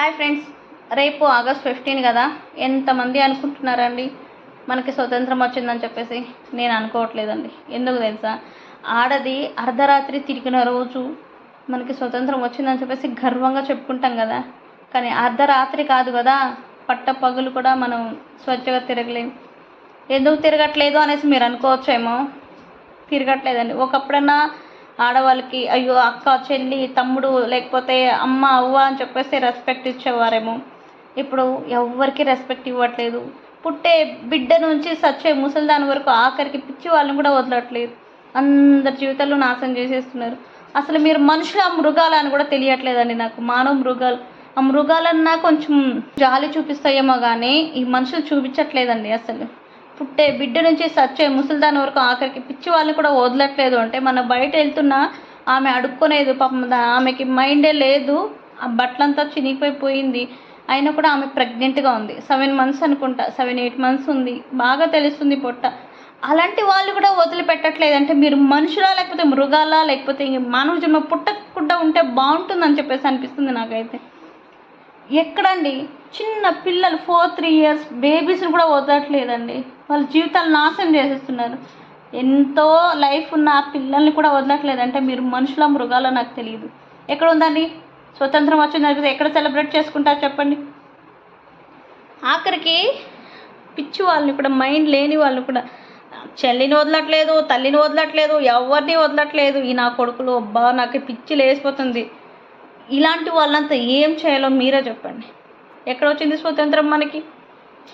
Hi friends రేపు August fifteen కదా? ఎంతమంది అనుకుంటున్నారండి? మనకి స్వతంత్రం వచ్చిందని చెప్పేసి నేను అనుకోవట్లేదండి. ఎందుకు తెలుసా? ఆడది అర్ధరాత్రి తిరిగిన రోజు మనకి స్వతంత్రం వచ్చిందని చెప్పేసి గర్వంగా చెప్పుకుంటాం కదా. కానీ అర్ధరాత్రి కాదు కదా? పట్ట పగులు కూడా మనం స్వచ్ఛగా తిరగలేం. ఎందుకు తిరగట్లేదు అనేసి మీరు అనుకోవచ్చేమో? తిరగట్లేదండి. ఒకప్పుడన్నా ఆడవాళ్ళకి అయ్యో అక్క చెల్లి తమ్ముడు లేకపోతే అమ్మ అవ్వ అని చెప్పేసి రెస్పెక్ట్ ఇచ్చేవారేమో. ఇప్పుడు ఎవ్వరికి రెస్పెక్ట్ ఇవ్వట్లేదు. పుట్టే బిడ్డ నుంచి సచ్చే ముసలిదాని వరకు ఆఖరికి పిచ్చి వాళ్ళని కూడా వదలట్లేదు. అందరి జీవితాలు నాశనం చేసేస్తున్నారు. అసలు మీరు మనుషుల మృగాల అని కూడా తెలియట్లేదండి నాకు. మానవ మృగాలు. ఆ మృగాలన్నా కొంచెం జాలి చూపిస్తాయేమో కానీ ఈ మనుషులు చూపించట్లేదండి అసలు. పుట్టే బిడ్డ నుంచి సచ్చే ముసలిదాని వరకు ఆఖరికి పిచ్చి వాళ్ళని కూడా వదలట్లేదు అంటే మనం బయట వెళ్తున్నా ఆమె అడుక్కునేది పాపం ఆమెకి మైండే లేదు. ఆ బట్టలంతా చినిగిపోయిపోయింది. అయినా కూడా ఆమె ప్రెగ్నెంట్గా ఉంది. సెవెన్ మంత్స్ అనుకుంటా. సెవెన్ ఎయిట్ మంత్స్ ఉంది. బాగా తెలుస్తుంది పొట్ట. అలాంటి వాళ్ళు కూడా వదిలిపెట్టట్లేదు. అంటే మీరు మనుషులా లేకపోతే మృగాలా లేకపోతే ఇంక మానవ జన్మ పుట్టకుండా ఉంటే బాగుంటుందని చెప్పేసి అనిపిస్తుంది నాకైతే. ఎక్కడండి? చిన్న పిల్లలు ఫోర్ త్రీ ఇయర్స్ బేబీస్ని కూడా వదలట్లేదండి. వాళ్ళ జీవితాలు నాశనం చేసేస్తున్నారు. ఎంతో లైఫ్ ఉన్న ఆ పిల్లల్ని కూడా వదలట్లేదు అంటే మీరు మనుషుల మృగాలో నాకు తెలియదు. ఎక్కడ ఉందండి? స్వతంత్రం వచ్చింది అనిపిస్తే ఎక్కడ సెలబ్రేట్ చేసుకుంటారు చెప్పండి? ఆఖరికి పిచ్చి వాళ్ళని కూడా మైండ్ లేని వాళ్ళని కూడా చెల్లిని వదలట్లేదు తల్లిని వదలట్లేదు ఎవరిని వదలట్లేదు. ఈ నా కొడుకులు అబ్బా నాకు పిచ్చి లేసిపోతుంది ఇలాంటి వాళ్ళంతా ఏం చేయాలో మీరే చెప్పండి. ఎక్కడ వచ్చింది స్వతంత్రం మనకి?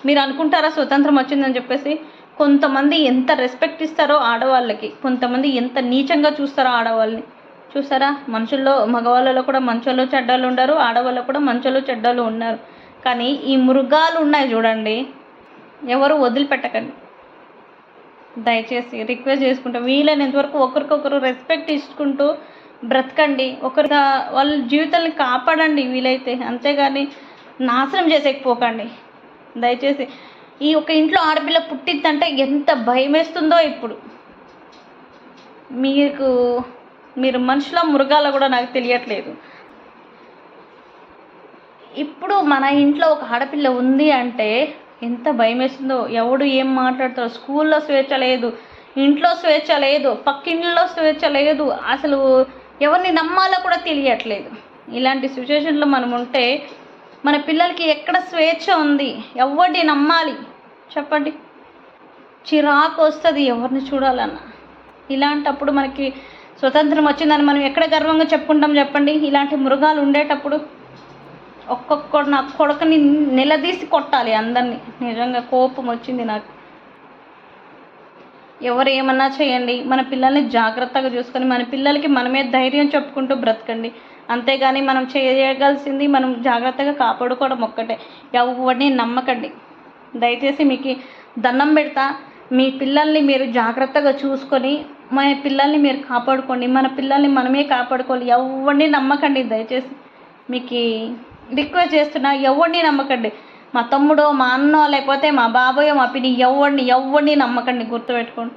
మీరు అనుకుంటారా స్వతంత్రం వచ్చిందని చెప్పేసి? కొంతమంది ఎంత రెస్పెక్ట్ ఇస్తారో ఆడవాళ్ళకి కొంతమంది ఎంత నీచంగా చూస్తారో ఆడవాళ్ళని. చూసారా? మనుషుల్లో మగవాళ్ళలో కూడా మంచోళ్ళు చెడ్డలు ఉండరు ఆడవాళ్ళు కూడా మంచోళ్ళు చెడ్డలు ఉన్నారు. కానీ ఈ మృగాలు ఉన్నాయి చూడండి. ఎవరు వదిలిపెట్టకండి. దయచేసి రిక్వెస్ట్ చేసుకుంటూ వీలైనంతవరకు ఒకరికొకరు రెస్పెక్ట్ ఇచ్చుకుంటూ బ్రతకండి. ఒకరి వాళ్ళ జీవితాలను కాపాడండి వీలైతే. అంతేగాని నాశనం చేసేకపోకండి. దయచేసి ఈ ఒక ఇంట్లో ఆడపిల్ల పుట్టిద్దంటే ఎంత భయం వేస్తుందో ఇప్పుడు. మీకు మీరు మనుషుల మృగాల కూడా నాకు తెలియట్లేదు. ఇప్పుడు మన ఇంట్లో ఒక ఆడపిల్ల ఉంది అంటే ఎంత భయం వేస్తుందో ఎవడు ఏం మాట్లాడతారో స్కూల్లో స్వేచ్ఛ లేదు. ఇంట్లో స్వేచ్ఛ లేదు. పక్కింట్లో స్వేచ్ఛ లేదు. అసలు ఎవరిని నమ్మాలో కూడా తెలియట్లేదు. ఇలాంటి సిచ్యువేషన్లో మనం ఉంటే మన పిల్లలకి ఎక్కడ స్వేచ్ఛ ఉంది? ఎవరిని నమ్మాలి? చెప్పండి. చిరాకు వస్తుంది ఎవరిని చూడాలన్నా. ఇలాంటప్పుడు మనకి స్వతంత్రం వచ్చిందని మనం ఎక్కడ గర్వంగా చెప్పుకుంటాం చెప్పండి? ఇలాంటి మృగాలు ఉండేటప్పుడు ఒక్కొక్క నా కొడుకుని నిలదీసి కొట్టాలి అందరినీ. నిజంగా కోపం వచ్చింది నాకు. ఎవరు ఏమన్నా చేయండి. మన పిల్లల్ని జాగ్రత్తగా చూసుకొని మన పిల్లలకి మనమే ధైర్యం చెప్పుకుంటూ బ్రతకండి. అంతేగాని మనం చేయగలసింది మనం జాగ్రత్తగా కాపాడుకోవడం ఒక్కటే. ఎవరిని నమ్మకండి. దయచేసి మీకు దండం పెడతా. మీ పిల్లల్ని మీరు జాగ్రత్తగా చూసుకొని మన పిల్లల్ని మీరు కాపాడుకోండి. మన పిల్లల్ని మనమే కాపాడుకోవాలి. ఎవరిని నమ్మకండి. దయచేసి మీకు రిక్వెస్ట్ చేస్తున్నా ఎవరిని నమ్మకండి. మా తమ్ముడో మా అన్నో లేకపోతే మా బాబోయో మా పిన్ని ఎవడిని ఎవడిని నమ్మకండి గుర్తుపెట్టుకోండి.